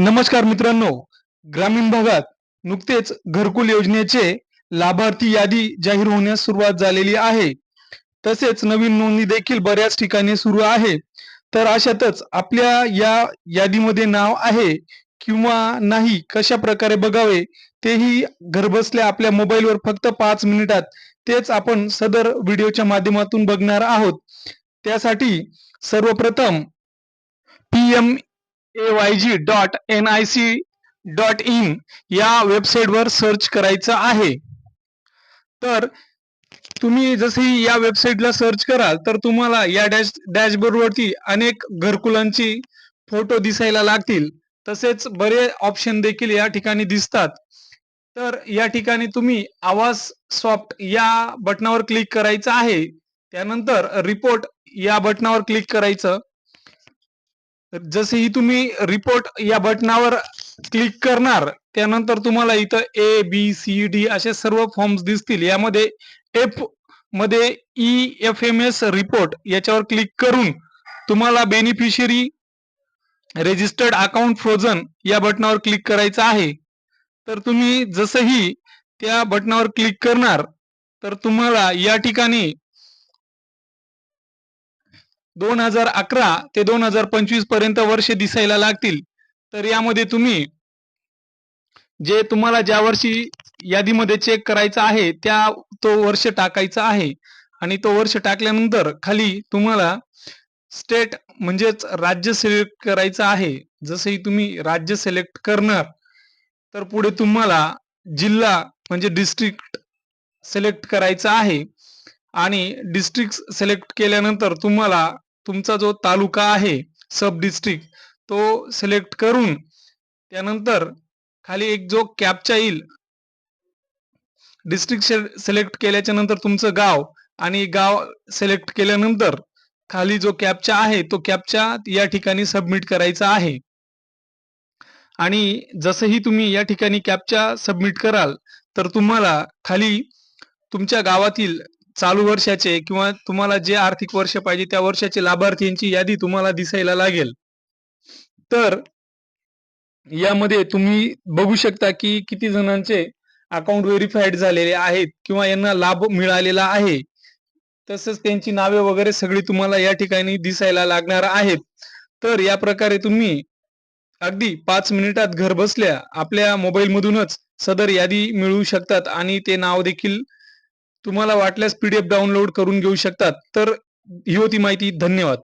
नमस्कार मित्रांनो. ग्रामीण भागात नुकतेच घरकुल योजनेचे लाभार्थी यादी जाहीर होण्यास सुरुवात झालेली आहे. तसेच नवीन नोंदणी देखील बऱ्याच ठिकाणी सुरू आहे. तर अशातच आपल्या या यादीमध्ये नाव आहे किंवा नाही कशा प्रकारे बघावे तेही घरबसल्या आपल्या मोबाईलवर फक्त पाच मिनिटात तेच आपण सदर व्हिडिओच्या माध्यमातून बघणार आहोत. त्यासाठी सर्वप्रथम P M A Y G dot N I C dot in या वेबसाईटवर सर्च करायचं आहे. तर तुम्ही जसे या वेबसाईटला सर्च कराल तर तुम्हाला या डॅश डॅशबोर्डवरती अनेक घरकुलांची फोटो दिसायला लागतील. तसेच बरे ऑप्शन देखील या ठिकाणी दिसतात. तर या ठिकाणी तुम्ही आवाज सॉफ्ट या बटनावर क्लिक करायचं आहे. त्यानंतर रिपोर्ट या बटनावर क्लिक करायचं. जसेही तुम्ही रिपोर्ट या बटनावर क्लिक करणार त्यानंतर तुम्हाला इथं ए बी सी डी असे सर्व फॉर्म्स दिसतील. यामध्ये एफमध्ये E F M S report याच्यावर क्लिक करून तुम्हाला बेनिफिशियरी रेजिस्टर्ड अकाउंट फ्रोझन या बटनावर क्लिक करायचं आहे. तर तुम्ही जसंही त्या बटनावर क्लिक करणार तर तुम्हाला या ठिकाणी दोन हजार अकरा ते दोन हजार पंचवीसपर्यंत वर्ष दिसायला लागतील. तर यामध्ये तुम्ही जे तुम्हाला ज्या वर्षी यादीमध्ये चेक करायचा आहे त्या तो वर्ष टाकायचा आहे. आणि तो वर्ष टाकल्यानंतर खाली तुम्हाला स्टेट म्हणजेच राज्य सिलेक्ट करायचं आहे. जसंही तुम्ही राज्य सिलेक्ट करणार तर पुढे तुम्हाला जिल्हा म्हणजे डिस्ट्रिक्ट सिलेक्ट करायचा आहे. आणि डिस्ट्रिक्ट सिलेक्ट केल्यानंतर तुम्हाला तुमचा जो तालुका आहे सब डिस्ट्रिक्ट तो सिलेक्ट करून त्यानंतर खाली एक जो कॅपचा येईल डिस्ट्रिक्ट सिलेक्ट केल्याच्यानंतर तुमचं गाव आणि गाव सिलेक्ट केल्यानंतर खाली जो कॅपचा आहे तो कॅपचा या ठिकाणी सबमिट करायचा आहे. आणि जसंही तुम्ही या ठिकाणी कॅपचा सबमिट कराल तर तुम्हाला खाली तुमच्या गावातील चालू वर्षाचे किंवा तुम्हाला जे आर्थिक वर्ष पाहिजे त्या वर्षाचे लाभार्थींची यादी तुम्हाला दिसायला लागेल. तर यामध्ये तुम्ही बघू शकता की किती जणांचे अकाउंट व्हेरीफाईड झालेले आहेत किंवा यांना लाभ मिळालेला आहे. तसंच त्यांची नावे वगैरे सगळी तुम्हाला या ठिकाणी दिसायला लागणार आहेत. तर या प्रकारे तुम्ही अगदी पाच मिनिटात घर बसल्या आपल्या मोबाईल मधूनच सदर यादी मिळवू शकतात आणि ते नाव देखील तुम्हाला वाटल्यास पीडीएफ डाउनलोड करून घेऊ शकतात. तर ही होती माहिती. धन्यवाद.